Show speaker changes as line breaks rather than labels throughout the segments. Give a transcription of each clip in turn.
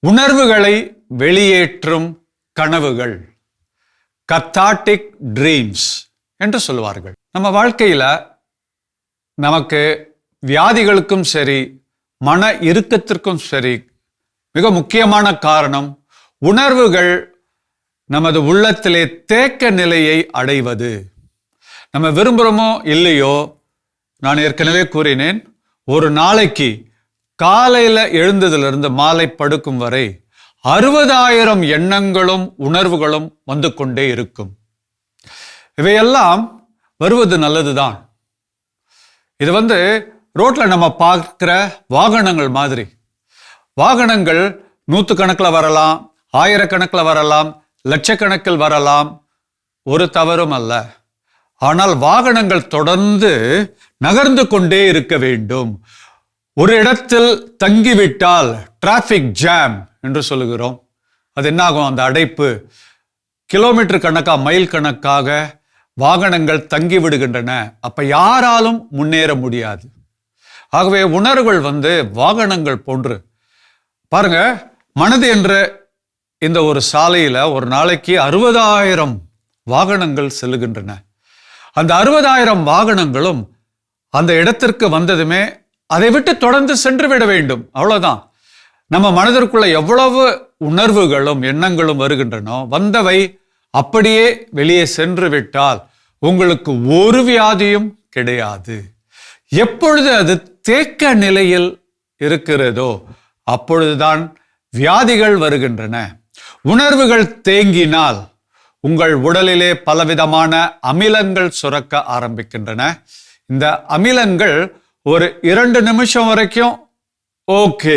உணர்வுகளை வெளியேற்றும் கனவுகள். கத்தாட்டிக் ட்ரீம்ஸ் என்று சொல்லுவார்கள். நம்ம வாழ்க்கையில் நமக்கு வியாதிகளுக்கும் சரி மன இறுக்கத்திற்கும் சரி மிக முக்கியமான காரணம் உணர்வுகள் நமது உள்ளத்திலே தேக்க நிலையை அடைவது. நம்ம விரும்புகிறோமோ இல்லையோ நான் ஏற்கனவே கூறினேன் ஒரு நாளைக்கு காலையில் எழுந்ததிலிருந்து மாலை படுக்கும் வரை அறுபதாயிரம் எண்ணங்களும் உணர்வுகளும் வந்து கொண்டே இருக்கும். இவையெல்லாம் வருவது நல்லதுதான். இது வந்து ரோட்ல நம்ம பார்க்குற வாகனங்கள் மாதிரி. வாகனங்கள் நூற்றுக்கணக்கில் வரலாம் ஆயிரக்கணக்கில் வரலாம் லட்சக்கணக்கில் வரலாம். ஒரு தவறும் அல்ல. ஆனால் வாகனங்கள் தொடர்ந்து நகர்ந்து கொண்டே இருக்க வேண்டும். ஒரு இடத்தில் தங்கிவிட்டால் டிராஃபிக் ஜாம் என்று சொல்லுகிறோம். அது என்னாகும்? அந்த அடைப்பு கிலோமீட்டர் கணக்காக மைல் கணக்காக வாகனங்கள் தங்கி விடுகின்றன அப்போ யாராலும் முன்னேற முடியாது. ஆகவே உணர்வுகள் வந்து வாகனங்கள் போன்று. பாருங்க மனது என்ற இந்த ஒரு சாலையில் ஒரு நாளைக்கு அறுபதாயிரம் வாகனங்கள் செல்லுகின்றன. அந்த அறுபதாயிரம் வாகனங்களும் அந்த இடத்திற்கு வந்ததுமே அதை விட்டு தொடர்ந்து சென்று விட வேண்டும். அவ்வளவுதான். நம்ம மனதிற்குள்ள எவ்வளவு உணர்வுகளும் எண்ணங்களும் வருகின்றனோ வந்தவை அப்படியே வெளியே சென்று விட்டால் உங்களுக்கு ஒரு வியாதியும் கிடையாது. எப்பொழுது அது தேக்க நிலையில் இருக்கிறதோ அப்பொழுதுதான் வியாதிகள் வருகின்றன. உணர்வுகள் தேங்கினால் உங்கள் உடலிலே பலவிதமான அமிலங்கள் சுரக்க ஆரம்பிக்கின்றன. இந்த அமிலங்கள் ஒரு இரண்டு நிமிஷம் வரைக்கும் ஓகே.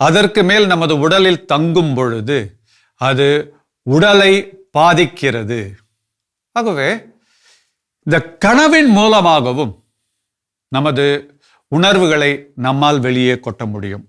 அதற்கு மேல் நமது உடலில் தங்கும் பொழுது அது உடலை பாதிக்கிறது. ஆகவே இந்த கனவின் மூலமாகவும் நமது உணர்வுகளை நம்மால் வெளியே கொட்ட முடியும்.